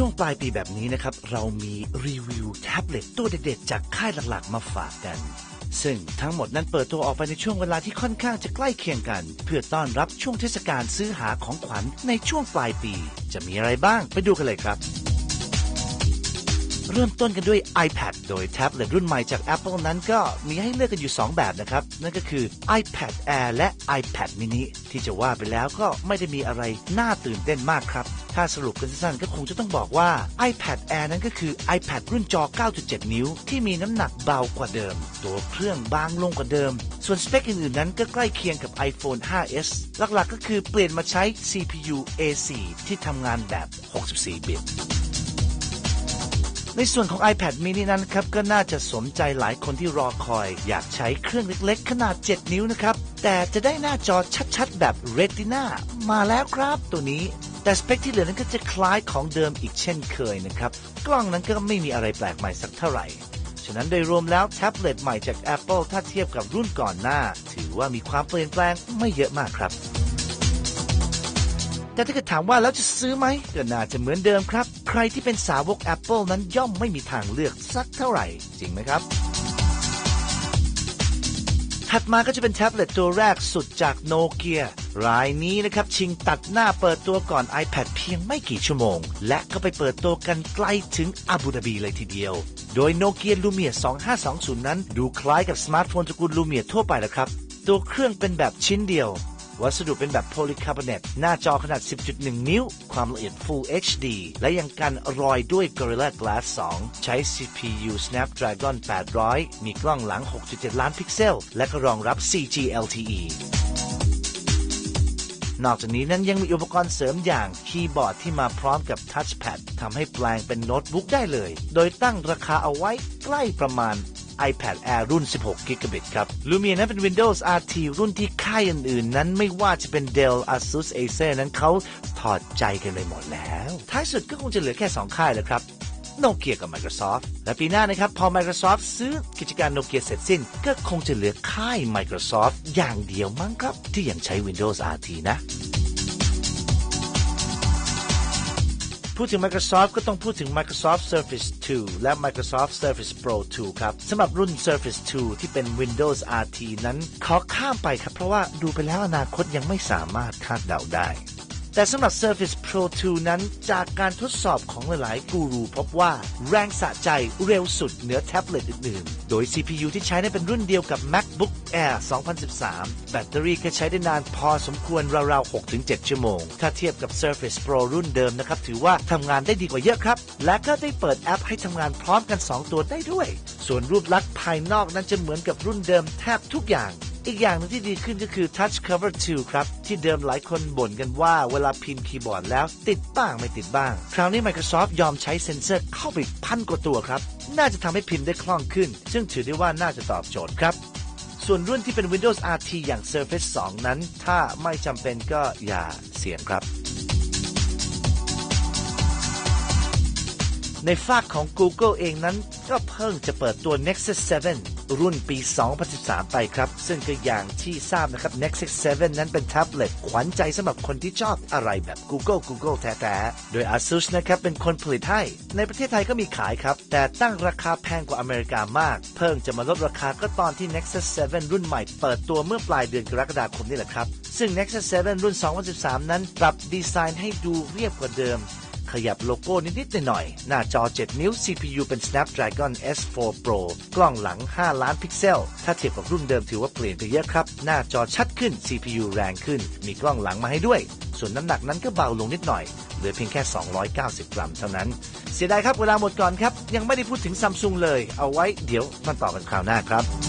ช่วงปลายปีแบบนี้นะครับ เรามีรีวิวแท็บเล็ตตัวเด็ดๆ จากค่ายหลักๆ มาฝากกัน ซึ่งทั้งหมดนั้นเปิดตัวออกไปในช่วงเวลาที่ค่อนข้างจะใกล้เคียงกัน เพื่อต้อนรับช่วงเทศกาลซื้อหาของขวัญในช่วงปลายปี จะมีอะไรบ้างไปดูกันเลยครับ เริ่มต้นกันด้วย iPad โดยแท็บเล็ตรุ่นใหม่จาก Apple นั้นก็มีให้เลือกกันอยู่ 2 แบบนะครับ นั่นก็คือ iPad Air และ iPad mini ที่จะว่าไปแล้วก็ไม่ได้มีอะไรน่าตื่นเต้นมากครับ ถ้าสรุปกันสั้นๆก็คงจะต้องบอกว่า iPad Air นั้นก็คือ iPad รุ่นจอ 9.7 นิ้ว ที่มีน้ำหนักเบากว่าเดิม ตัวเครื่องบางลงกว่าเดิม ส่วนสเปคอื่นๆนั้นก็ใกล้เคียงกับ iPhone 5s หลักๆก็คือเปลี่ยนมาใช้ CPU A4 ที่ทำงานแบบ 64 บิตในส่วนของ iPad mini นั้นครับ ก็น่าจะสมใจหลายคนที่รอคอย อยากใช้เครื่องเล็กๆ ขนาด 7 นิ้วนะครับ แต่จะได้หน้าจอชัดๆ แบบ Retina มาแล้วครับตัวนี้ แต่สเปคที่เหลือนั้นก็จะคล้ายของเดิมอีกเช่นเคยนะครับ กล้องนั้นก็ไม่มีอะไรแปลกใหม่สักเท่าไหร่ ฉะนั้นโดยรวมแล้วแท็บเล็ตใหม่จาก Apple ถ้าเทียบกับรุ่นก่อนหน้า ถือว่ามีความเปลี่ยนแปลงไม่เยอะมากครับ แต่ถ้าเกิดถามว่าแล้วจะซื้อไหมก็น่าจะเหมือนเดิมครับ ใครที่เป็นสาวก Apple นั้นย่อมไม่มีทางเลือกสักเท่าไหร่ จริงไหมครับ ถัดมาก็จะเป็นแท็บเล็ตตัวแรกสุดจากโนเกียรายนี้นะครับ ชิงตัดหน้าเปิดตัวก่อน iPad เพียงไม่กี่ชั่วโมง และก็ไปเปิดตัวกันใกล้ถึงอาบูดาบีเลยทีเดียว โดยโนเกียลูเมีย2520 นั้น ดูคล้ายกับสมาร์ทโฟนตระกูลลูเมียทั่วไปแล้วครับ ตัวเครื่องเป็นแบบชิ้นเดียว วัสดุเป็นแบบโพลีคาร์บอเนตหน้าจอขนาด 10.1 นิ้ว ความละเอียด Full HD และยังกันรอยด้วย Gorilla Glass 2 ใช้ CPU Snapdragon 800 มีกล้องหลัง 6.7 ล้านพิกเซล และก็รองรับ 4G LTE นอกจากนี้นั้นยังมีอุปกรณ์เสริมอย่างคีย์บอร์ดที่มาพร้อมกับทัชแพดทำให้แปลงเป็นโน้ตบุ๊กได้เลย โดยตั้งราคาเอาไว้ใกล้ประมาณ iPad Air รุ่น 16 g b ครับ Lumia นั้นเป็น Windows RT รุ่นที่ค่ายอื่นๆ นั้นไม่ว่าจะเป็น Dell Asus Acer นั้นเขาถอดใจกันไปหมดแล้ว ท้ายสุดก็คงจะเหลือแค่ 2 ค่ายแล้วครับโนเกียกับ Microsoft และปีหน้านะครับ พอ Microsoft ซื้อกิจการโนเกียเสร็จสิ้น ก็คงจะเหลือค่าย Microsoft อย่างเดียวมั้งครับ ที่ยังใช้ Windows RT นะ พูดถึง Microsoft ก็ต้องพูดถึง Microsoft Surface 2 และ Microsoft Surface Pro 2 ครับสำหรับรุ่น Surface 2 ที่เป็น Windows RT นั้น ขอข้ามไปครับ เพราะว่าดูไปแล้วอนาคตยังไม่สามารถคาดเดาได้ แต่สำหรับ Surface Pro 2 นั้น จากการทดสอบของหลายๆกูรูพบว่าแรงสะใจเร็วสุดเหนือแท็บเล็ตอื่นๆ โดย CPU ที่ใช้นั้นเป็นรุ่นเดียวกับ MacBook Air 2013 แบตเตอรี่ก็ใช้ได้นานพอสมควรราวๆ 6-7 ชั่วโมง ถ้าเทียบกับ Surface Pro รุ่นเดิมนะครับ ถือว่าทำงานได้ดีกว่าเยอะครับ และก็ได้เปิดแอปให้ทำงานพร้อมกัน 2 ตัวได้ด้วย ส่วนรูปลักษณ์ภายนอกนั้นจะเหมือนกับรุ่นเดิมแทบทุกอย่าง อีกอย่างหนึงที่ดีขึ้นก็คือ Touch Cover 2 ครับ ที่เดิมหลายคนบ่นกันว่าเวลาพิมพ์คีย์บอร์ดแล้ว ติดบ้างไม่ติดบ้าง คราวนี้ Microsoft ยอมใช้เซ็นเซอร์เข้าไปพันกว่าตัวครับ น่าจะทำให้พิมพ์ได้คล่องขึ้น ซึ่งถือได้ว่าน่าจะตอบโจทย์ครับ ส่วนรุ่นที่เป็น Windows RT อย่าง Surface 2 นั้น ถ้าไม่จำเป็นก็อย่าเสี่ยงครับในฝากของ Google เองนั้นก็เพิ่งจะเปิดตัว Nexus 7 รุ่นปี 2013 ไปครับ ซึ่งก็อย่างที่ทราบนะครับ Nexus 7 นั้นเป็นแท็บเล็ตขวัญใจสำหรับคนที่ชอบอะไรแบบ Google Google แท้ๆ โดย Asus นะครับเป็นคนผลิตให้ ในประเทศไทยก็มีขายครับ แต่ตั้งราคาแพงกว่าอเมริกามาก เพิ่งจะมาลดราคาก็ตอนที่ Nexus 7 รุ่นใหม่เปิดตัวเมื่อปลายเดือนกรกฎาคมนี่แหละครับ ซึ่ง Nexus 7 รุ่น 2013 นั้นปรับดีไซน์ให้ดูเรียบกว่าเดิม ขยับโลโก้นิดๆหน่อยๆหน้าจอ 7 นิ้ว CPU เป็น Snapdragon S4 Pro กล้องหลัง 5 ล้านพิกเซล ถ้าเทียบกับรุ่นเดิมถือว่าเปลี่ยนไปเยอะครับ หน้าจอชัดขึ้น CPU แรงขึ้น มีกล้องหลังมาให้ด้วย ส่วนน้ำหนักนั้นก็เบาลงนิดหน่อย เหลือเพียงแค่ 290 กรัมเท่านั้น เสียดายครับเวลาหมดก่อนครับ ยังไม่ได้พูดถึงซัมซุงเลย เอาไว้เดี๋ยวมาต่อกันคราวหน้าครับ